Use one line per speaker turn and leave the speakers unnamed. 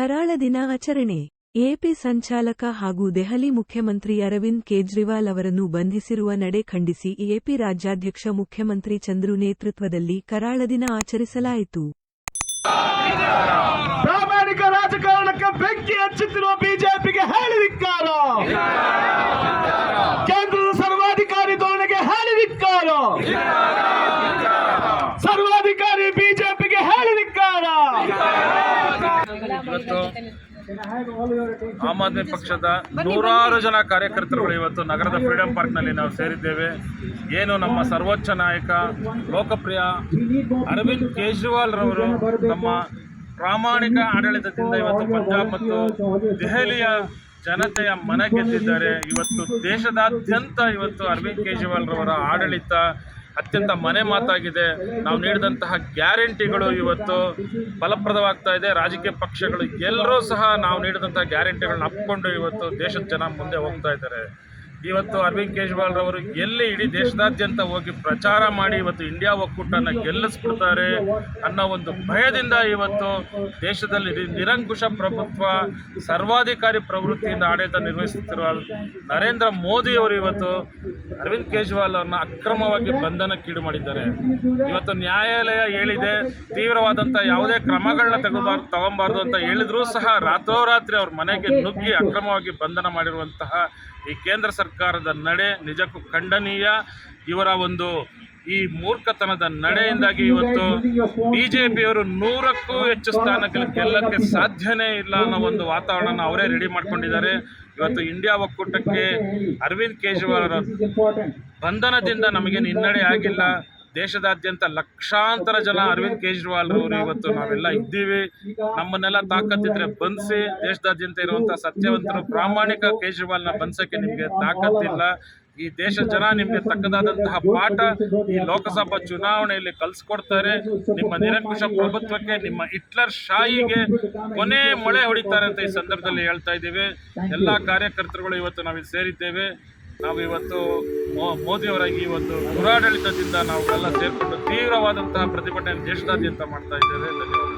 ಕರಾಳ ದಿನ ಆಚರಣೆ ಎಪಿ ಸಂಚಾಲಕ ಹಾಗೂ ದೆಹಲಿ ಮುಖ್ಯಮಂತ್ರಿ ಅರವಿಂದ್ ಕೇಜ್ರಿವಾಲ್ ಅವರನ್ನು ಬಂಧಿಸಿರುವ ನಡೆ ಖಂಡಿಸಿ ಎಪಿ ರಾಜ್ಯಾಧ್ಯಕ್ಷ ಮುಖ್ಯಮಂತ್ರಿ ಚಂದ್ರು ನೇತೃತ್ವದಲ್ಲಿ ಕರಾಳ ದಿನ ಆಚರಿಸಲಾಯಿತು.
ಪ್ರಾಮಾಣಿಕ ರಾಜಕಾರಣಕ್ಕೆ ಬೆಂಕಿ ಹಚ್ಚುತ್ತಿರುವ ಬಿಜೆಪಿಗೆ ಹೇಳಿದಿಕ್ಕಾರ ಕೇಂದ್ರದ ಸರ್ವಾಧಿಕಾರಿ ಧೋರಣೆಗೆ ಹೇಳಿದಿಕ್ಕಾರ ಸರ್ವಾಧಿಕಾರಿ ಬಿಜೆಪಿಗೆ ಹೇಳಿದಿಕ್ಕಾರ
ಇವತ್ತು ಆಮ್ ಆದ್ಮಿ ಪಕ್ಷದ ನೂರಾರು ಜನ ಕಾರ್ಯಕರ್ತರುಗಳು ಇವತ್ತು ನಗರದ ಫ್ರೀಡಂ ಪಾರ್ಕ್ನಲ್ಲಿ ನಾವು ಸೇರಿದ್ದೇವೆ. ಏನು ನಮ್ಮ ಸರ್ವೋಚ್ಚ ನಾಯಕ ಲೋಕಪ್ರಿಯ ಅರವಿಂದ್ ಕೇಜ್ರಿವಾಲ್ ರವರು ನಮ್ಮ ಪ್ರಾಮಾಣಿಕ ಆಡಳಿತದಿಂದ ಇವತ್ತು ಪಂಜಾಬ್ ಮತ್ತು ದೆಹಲಿಯ ಜನತೆಯ ಮನ ಗೆದ್ದಿದ್ದಾರೆ. ಇವತ್ತು ದೇಶದಾದ್ಯಂತ ಇವತ್ತು ಅರವಿಂದ್ ಕೇಜ್ರಿವಾಲ್ ರವರ ಆಡಳಿತ ಅತ್ಯಂತ ಮನೆ ಮಾತಾಗಿದೆ. ನಾವು ನೀಡಿದಂತಹ ಗ್ಯಾರಂಟಿಗಳು ಇವತ್ತು ಫಲಪ್ರದವಾಗ್ತಾ ಇದೆ. ರಾಜಕೀಯ ಪಕ್ಷಗಳು ಎಲ್ಲರೂ ಸಹ ನಾವು ನೀಡಿದಂತಹ ಗ್ಯಾರಂಟಿಗಳನ್ನ ಅಪ್ಪಿಕೊಂಡು ಇವತ್ತು ದೇಶದ ಜನ ಮುಂದೆ ಹೋಗ್ತಾ ಇದ್ದಾರೆ. ಇವತ್ತು ಅರವಿಂದ್ ಕೇಜ್ರಿವಾಲ್ ರವರು ಎಲ್ಲಿ ಇಡೀ ದೇಶದಾದ್ಯಂತ ಹೋಗಿ ಪ್ರಚಾರ ಮಾಡಿ ಇವತ್ತು ಇಂಡಿಯಾ ಒಕ್ಕೂಟನ ಗೆಲ್ಲಿಸ್ಬಿಡ್ತಾರೆ ಅನ್ನೋ ಒಂದು ಭಯದಿಂದ ಇವತ್ತು ದೇಶದಲ್ಲಿ ನಿರಂಕುಶ ಪ್ರಭುತ್ವ, ಸರ್ವಾಧಿಕಾರಿ ಪ್ರವೃತ್ತಿಯಿಂದ ಆಡಳಿತ ನಿರ್ವಹಿಸುತ್ತಿರುವ ನರೇಂದ್ರ ಮೋದಿಯವರು ಇವತ್ತು ಅರವಿಂದ್ ಕೇಜ್ರಿವಾಲ್ ಅವ್ರನ್ನ ಅಕ್ರಮವಾಗಿ ಬಂಧನಕ್ಕೀಡು ಮಾಡಿದ್ದಾರೆ. ಇವತ್ತು ನ್ಯಾಯಾಲಯ ಹೇಳಿದೆ ತೀವ್ರವಾದಂಥ ಯಾವುದೇ ಕ್ರಮಗಳನ್ನ ತಗೋಬಾರ್ದು, ತಗೊಂಬಾರ್ದು ಅಂತ ಹೇಳಿದ್ರೂ ಸಹ ರಾತ್ರೋರಾತ್ರಿ ಅವ್ರ ಮನೆಗೆ ನುಗ್ಗಿ ಅಕ್ರಮವಾಗಿ ಬಂಧನ ಮಾಡಿರುವಂತಹ ಈ ಕೇಂದ್ರ ಸರ್ಕಾರದ ನಡೆ ನಿಜಕ್ಕೂ ಖಂಡನೀಯ. ಇವರ ಒಂದು ಈ ಮೂರ್ಖತನದ ನಡೆಯಿಂದಾಗಿ ಇವತ್ತು ಬಿಜೆಪಿಯವರು ನೂರಕ್ಕೂ ಹೆಚ್ಚು ಸ್ಥಾನಗಳು ಗೆಲ್ಲಕ್ಕೆ ಸಾಧ್ಯನೇ ಇಲ್ಲ ಅನ್ನೋ ಒಂದು ವಾತಾವರಣ ಅವರೇ ರೆಡಿ ಮಾಡ್ಕೊಂಡಿದ್ದಾರೆ. ಇವತ್ತು ಇಂಡಿಯಾ ಒಕ್ಕೂಟಕ್ಕೆ ಅರವಿಂದ್ ಕೇಜ್ರಿವಾಲ್ ಬಂಧನದಿಂದ ನಮಗೇನು ಹಿನ್ನಡೆ ಆಗಿಲ್ಲ. ದೇಶದಾದ್ಯಂತ ಲಕ್ಷಾಂತರ ಜನ ಅರವಿಂದ್ ಕೇಜ್ರಿವಾಲ್ ಅವರು ಇವತ್ತು ನಾವೆಲ್ಲ ಇದ್ದೀವಿ. ನಮ್ಮನ್ನೆಲ್ಲ ತಾಕತ್ತಿದ್ರೆ ಬಂಧಿಸಿ ದೇಶದಾದ್ಯಂತ ಇರುವಂತಹ ಸತ್ಯವಂತರು ಪ್ರಾಮಾಣಿಕ ಕೇಜ್ರಿವಾಲ್ನ ಬಂಧಿಸೋಕ್ಕೆ ನಿಮಗೆ ತಾಕತ್ತಿಲ್ಲ. ಈ ದೇಶದ ಜನ ನಿಮಗೆ ತಕ್ಕದಾದಂತಹ ಪಾಠ ಈ ಲೋಕಸಭಾ ಚುನಾವಣೆಯಲ್ಲಿ ಕಲ್ಸ್ಕೊಡ್ತಾರೆ. ನಿಮ್ಮ ನಿರಂಕುಶ ಪ್ರಭುತ್ವಕ್ಕೆ ನಿಮ್ಮ ಹಿಟ್ಲರ್ ಶಾಹಿಗೆ ಕೊನೆ ಮಳೆ ಹೊಡಿತಾರೆ ಅಂತ ಈ ಸಂದರ್ಭದಲ್ಲಿ ಹೇಳ್ತಾ ಇದ್ದೀವಿ. ಎಲ್ಲ ಕಾರ್ಯಕರ್ತರುಗಳು ಇವತ್ತು ನಾವಿಲ್ಲಿ ಸೇರಿದ್ದೇವೆ. ನಾವು ಇವತ್ತು ಮೋ- ಮೋದಿಯವರ ಈ ಒಂದು ದುರಾಡಳಿತದಿಂದ ನಾವೆಲ್ಲ ಸೇರಿಕೊಂಡು ತೀವ್ರವಾದಂತಹ ಪ್ರತಿಭಟನೆ ದೇಶದಾದ್ಯಂತ ಮಾಡ್ತಾ ಇದ್ದೇವೆ. ಧನ್ಯವಾದ.